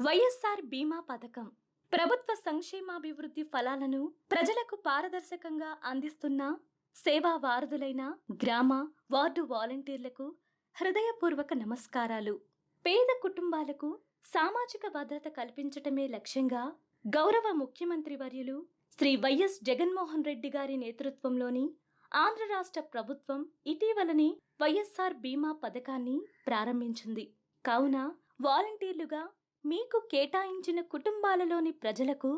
వైఎస్ఆర్ బీమా పథకం. ప్రభుత్వ సంక్షేమాభివృద్ధి ఫలాలను ప్రజలకు పారదర్శకంగా అందిస్తున్న సేవా వారధులైన గ్రామ వార్డు వాలంటీర్లకు హృదయపూర్వక నమస్కారాలు. పేద కుటుంబాలకు సామాజిక భద్రత కల్పించటమే లక్ష్యంగా గౌరవ ముఖ్యమంత్రి వర్యులు శ్రీ వైఎస్ జగన్మోహన్ రెడ్డి గారి నేతృత్వంలోని ఆంధ్ర రాష్ట్ర ప్రభుత్వం ఇటీవలనే వైఎస్ఆర్ బీమా పథకాన్ని ప్రారంభించింది. కావున వాలంటీర్లుగా మీకు కేటాయించిన కుటుంబాలలోని ప్రజలకు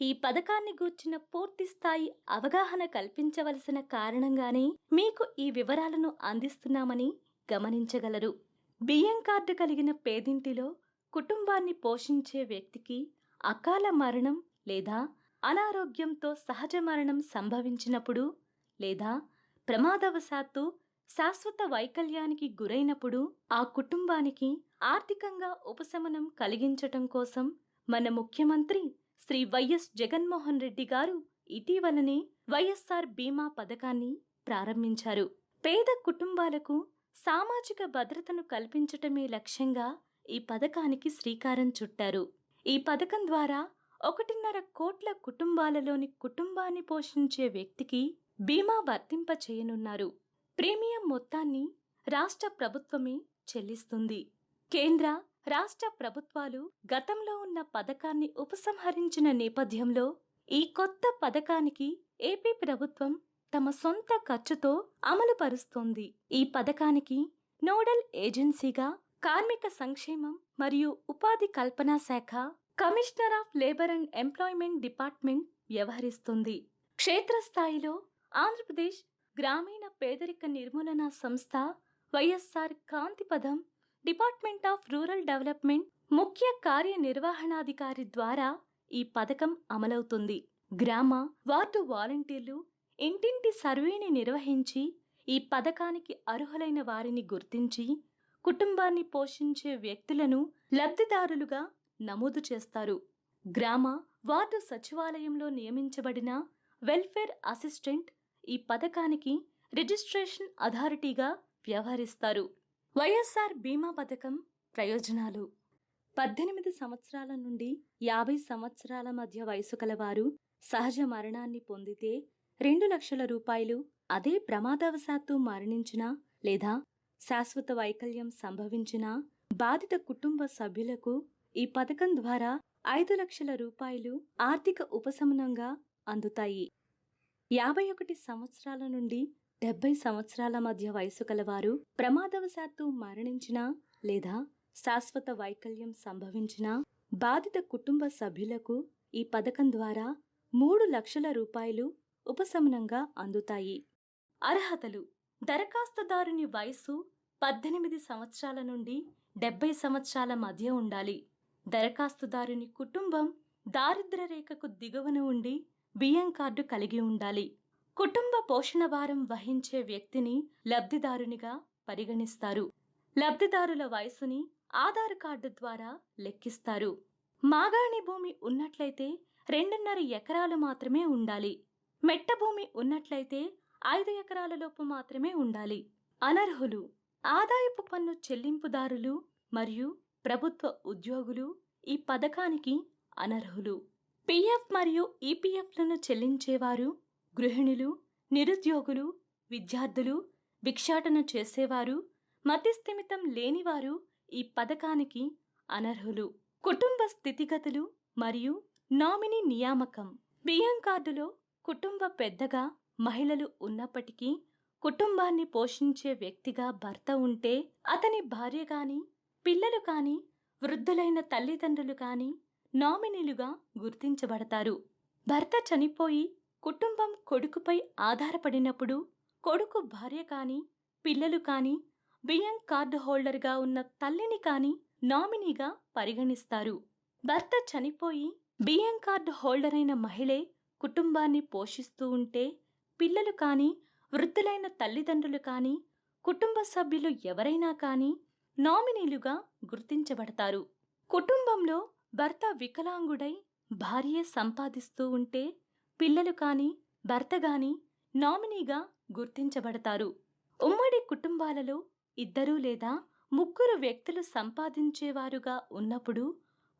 ఈ పథకాన్ని గూర్చిన పూర్తి స్థాయి అవగాహన కల్పించవలసిన కారణంగానే మీకు ఈ వివరాలను అందిస్తున్నామని గమనించగలరు. బియ్యం కార్డు కలిగిన పేదింటిలో కుటుంబాన్ని పోషించే వ్యక్తికి అకాల మరణం లేదా అనారోగ్యంతో సహజ మరణం సంభవించినప్పుడు లేదా ప్రమాదవశాత్తు శాశ్వత వైకల్యానికి గురైనప్పుడు ఆ కుటుంబానికి ఆర్థికంగా ఉపశమనం కలిగించటం కోసం మన ముఖ్యమంత్రి శ్రీ వైఎస్ జగన్మోహన్ రెడ్డి గారు ఇటీవలనే వైఎస్ఆర్ బీమా పథకాన్ని ప్రారంభించారు. పేద కుటుంబాలకు సామాజిక భద్రతను కల్పించటమే లక్ష్యంగా ఈ పథకానికి శ్రీకారం చుట్టారు. ఈ పథకం ద్వారా ఒకటిన్నర కోట్ల కుటుంబాలలోని కుటుంబాన్ని పోషించే వ్యక్తికి బీమా వర్తింప చేయనున్నారు ప్రీమియం మొత్తాన్ని రాష్ట్ర ప్రభుత్వమే చెల్లిస్తుంది. కేంద్ర రాష్ట్ర ప్రభుత్వాలు గతంలో ఉన్న పథకాన్ని ఉపసంహరించిన నేపథ్యంలో ఈ కొత్త పథకానికి ఏపీ ప్రభుత్వం తమ సొంత ఖర్చుతో అమలు పరుస్తోంది ఈ పథకానికి నోడల్ ఏజెన్సీగా కార్మిక సంక్షేమం మరియు ఉపాధి కల్పన శాఖ commissioner of labour and employment department వ్యవహరిస్తుంది. క్షేత్రస్థాయిలో ఆంధ్రప్రదేశ్ గ్రామీణ పేదరిక నిర్మూలన సంస్థ YSR Kranthipatham department of rural development ముఖ్య కార్యనిర్వహణాధికారి ద్వారా ఈ పథకం అమలవుతుంది. గ్రామ వార్డు వాలంటీర్లు ఇంటింటి సర్వేని నిర్వహించి ఈ పథకానికి అర్హులైన వారిని గుర్తించి కుటుంబాన్ని పోషించే వ్యక్తులను లబ్ధిదారులుగా నమోదు చేస్తారు. గ్రామ వార్డు సచివాలయంలో నియమించబడిన వెల్ఫేర్ అసిస్టెంట్ ఈ పథకానికి రిజిస్ట్రేషన్ అథారిటీగా వ్యవహరిస్తారు. వైఎస్ఆర్ బీమా పథకం ప్రయోజనాలు. పద్దెనిమిది సంవత్సరాల నుండి యాభై సంవత్సరాల మధ్య వయసు కలవారు సహజ మరణాన్ని పొందితే రెండు లక్షల రూపాయలు అదే ప్రమాదవశాత్తు మరణించినా లేదా శాశ్వత వైకల్యం సంభవించినా బాధిత కుటుంబ సభ్యులకు ఈ పథకం ద్వారా ఐదు లక్షల రూపాయలు ఆర్థిక ఉపశమనంగా అందుతాయి. యాభై ఒకటి సంవత్సరాల నుండి డెబ్బై సంవత్సరాల మధ్య వయసు కలవారు ప్రమాదవశాత్తు మరణించినా లేదా శాశ్వత వైకల్యం సంభవించినా బాధిత కుటుంబ సభ్యులకు ఈ పథకం ద్వారా మూడు లక్షల రూపాయలు ఉపశమనంగా అందుతాయి. అర్హతలు. దరఖాస్తుదారుని వయసు పద్దెనిమిది సంవత్సరాల నుండి డెబ్బై సంవత్సరాల మధ్య ఉండాలి. దరఖాస్తుదారుని కుటుంబం దారిద్ర్య రేఖకు దిగువన ఉండి బియ్యం కార్డు కలిగి ఉండాలి. కుటుంబ పోషణ భారం వహించే వ్యక్తిని లబ్ధిదారునిగా పరిగణిస్తారు. లబ్ధిదారుల వయసుని ఆధార్ కార్డు ద్వారా లెక్కిస్తారు. మాగాణి భూమి ఉన్నట్లయితే రెండున్నర ఎకరాలు మాత్రమే ఉండాలి. మెట్ట భూమి ఉన్నట్లయితే ఐదు ఎకరాల లోపు మాత్రమే ఉండాలి. అనర్హులు ఆదాయపు పన్ను చెల్లింపుదారులు మరియు ప్రభుత్వ ఉద్యోగులు ఈ పథకానికి అనర్హులు. పిఎఫ్ మరియు ఈపీఎఫ్లను చెల్లించేవారు గృహిణులు నిరుద్యోగులు విద్యార్థులు భిక్షాటన చేసేవారు మతిస్థిమితం లేనివారు ఈ పథకానికి అనర్హులు. కుటుంబ స్థితిగతులు మరియు నామినీ నియామకం. బియ్యం కార్డులో కుటుంబ పెద్దగా మహిళలు ఉన్నప్పటికీ కుటుంబాన్ని పోషించే వ్యక్తిగా భర్త ఉంటే అతని భార్య కానీ పిల్లలు కానీ వృద్ధులైన తల్లిదండ్రులు కానీ నామినీలుగా గుర్తించబడతారు. భర్త చనిపోయి కుటుంబం కొడుకుపై ఆధారపడినప్పుడు కొడుకు భార్య కానీ పిల్లలు కానీ బియ్యం కార్డు హోల్డర్గా ఉన్న తల్లిని కానీ నామినీగా పరిగణిస్తారు. భర్త చనిపోయి బియ్యం కార్డు హోల్డర్ అయిన మహిళే కుటుంబాన్ని పోషిస్తూ ఉంటే పిల్లలు కానీ వృద్ధులైన తల్లిదండ్రులు కానీ కుటుంబ సభ్యులు ఎవరైనా కానీ నామినీలుగా గుర్తించబడతారు. కుటుంబంలో భర్త వికలాంగుడై భార్య సంపాదిస్తూ ఉంటే పిల్లలు కానీ భర్త గాని నామినీగా గుర్తించబడతారు. ఉమ్మడి కుటుంబాలలో ఇద్దరు లేదా ముగ్గురు వ్యక్తులు సంపాదించేవారుగా ఉన్నప్పుడు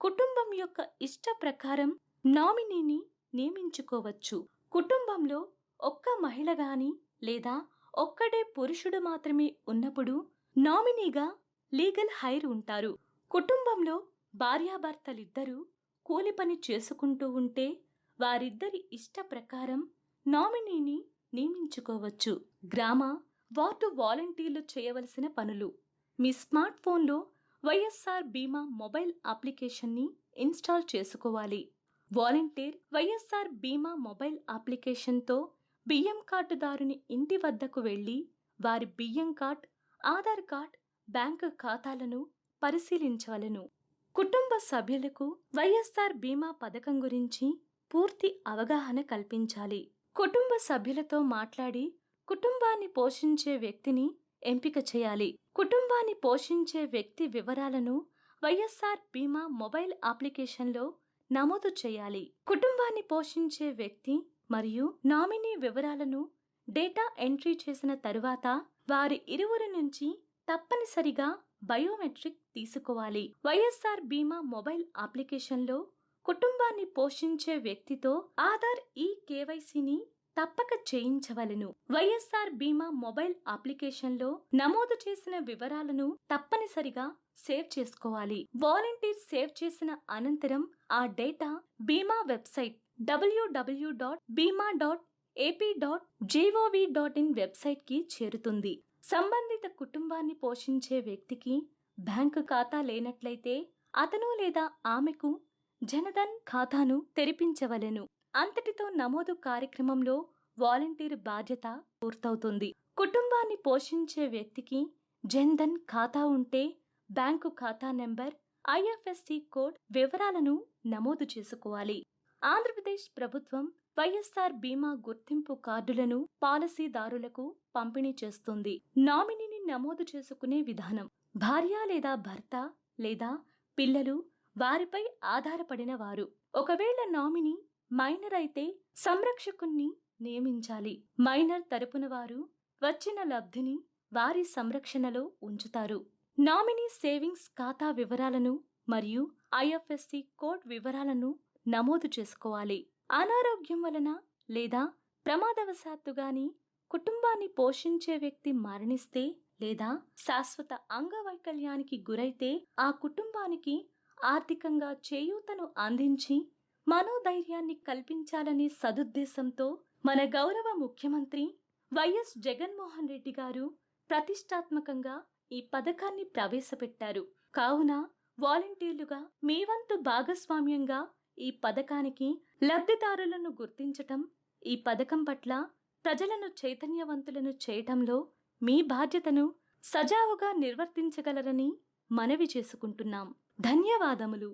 కుటుంబం యొక్క ఇష్ట ప్రకారం నామినీని నియమించుకోవచ్చు. కుటుంబంలో ఒక్క మహిళ గాని లేదా ఒక్కడే పురుషుడు మాత్రమే ఉన్నప్పుడు నామినీగా లీగల్ హైర్ ఉంటారు. కుటుంబంలో భార్యాభర్తలిద్దరూ కూలి పని చేసుకుంటూ ఉంటే వారిద్దరి ఇష్ట ప్రకారం నామినీని నియమించుకోవచ్చు. గ్రామ వార్డు వాలంటీర్లు చేయవలసిన పనులు. మీ స్మార్ట్ ఫోన్లో వైఎస్ఆర్ బీమా మొబైల్ అప్లికేషన్ని ఇన్స్టాల్ చేసుకోవాలి. వాలంటీర్ వైఎస్ఆర్ బీమా మొబైల్ అప్లికేషన్తో బియ్యం కార్డుదారుని ఇంటి వద్దకు వెళ్ళి వారి బియ్యం కార్డ్ ఆధార్ కార్డ్ బ్యాంకు ఖాతాలను పరిశీలించవలెను. కుటుంబ సభ్యులకు వైఎస్ఆర్ బీమా పథకం గురించి పూర్తి అవగాహన కల్పించాలి. కుటుంబ సభ్యులతో మాట్లాడి కుటుంబాన్ని పోషించే వ్యక్తిని ఎంపిక చేయాలి. కుటుంబాన్ని పోషించే వ్యక్తి వివరాలను వైఎస్ఆర్ బీమా మొబైల్ అప్లికేషన్లో నమోదు చేయాలి. కుటుంబాన్ని పోషించే వ్యక్తి మరియు నామినీ వివరాలను డేటా ఎంట్రీ చేసిన తరువాత వారి ఇరువురి నుంచి తప్పనిసరిగా బయోమెట్రిక్ తీసుకోవాలి. వైఎస్ఆర్ బీమా మొబైల్ అప్లికేషన్లో కుటుంబాన్ని పోషించే వ్యక్తితో ఆధార్ ఈ కేవైసీని తప్పక చేయించవలెను. వైఎస్ఆర్ బీమా మొబైల్ అప్లికేషన్లో నమోదు చేసిన వివరాలను తప్పనిసరిగా సేవ్ చేసుకోవాలి. వాలంటీర్ సేవ్ చేసిన అనంతరం ఆ డేటా బీమా website W W dot Bima dot AP dot gov dot in వెబ్సైట్కి చేరుతుంది. సంబంధిత కుటుంబాన్ని పోషించే వ్యక్తికి బ్యాంకు ఖాతా లేనట్లయితే అతను లేదా ఆమెకు జనధన్ ఖాతాను తెరిపించవలెను. అంతటితో నమోదు కార్యక్రమంలో వాలంటీర్ బాధ్యత పూర్తవుతుంది. కుటుంబాన్ని పోషించే వ్యక్తికి జన్ధన్ ఖాతా ఉంటే బ్యాంకు ఖాతా నెంబర్ ఐఎఫ్ఎస్సి కోడ్ వివరాలను నమోదు చేసుకోవాలి. ఆంధ్రప్రదేశ్ ప్రభుత్వం వైఎస్ఆర్ బీమా గుర్తింపు కార్డులను పాలసీదారులకు పంపిణీ చేస్తుంది. నామినీని నమోదు చేసుకునే విధానం భార్య లేదా భర్త లేదా పిల్లలు వారిపై ఆధారపడిన వారు. ఒకవేళ నామినీ మైనర్ అయితే సంరక్షకుణ్ణి నియమించాలి. మైనర్ తరపున వారు వచ్చిన లబ్ధిని వారి సంరక్షణలో ఉంచుతారు. నామినీ సేవింగ్స్ ఖాతా వివరాలను మరియు ఐఎఫ్ఎస్సి కోడ్ వివరాలను నమోదు చేసుకోవాలి. అనారోగ్యం వలన లేదా ప్రమాదవశాత్తుగాని కుటుంబాన్ని పోషించే వ్యక్తి మరణిస్తే లేదా శాశ్వత అంగవైకల్యానికి గురైతే ఆ కుటుంబానికి ఆర్థికంగా చేయూతను అందించి మనోధైర్యాన్ని కల్పించాలనే సదుద్దేశంతో మన గౌరవ ముఖ్యమంత్రి వైఎస్ జగన్మోహన్ రెడ్డి గారు ప్రతిష్టాత్మకంగా ఈ పథకాన్ని ప్రవేశపెట్టారు. కావున వాలంటీర్లుగా మీ వంతు భాగస్వామ్యంగా ఈ పథకానికి లబ్ధిదారులను గుర్తించటం ఈ పథకం పట్ల ప్రజలను చైతన్యవంతులను చేయటంలో మీ బాధ్యతను సజావుగా నిర్వర్తించగలరని మనవి చేసుకుంటున్నాం. ధన్యవాదములు.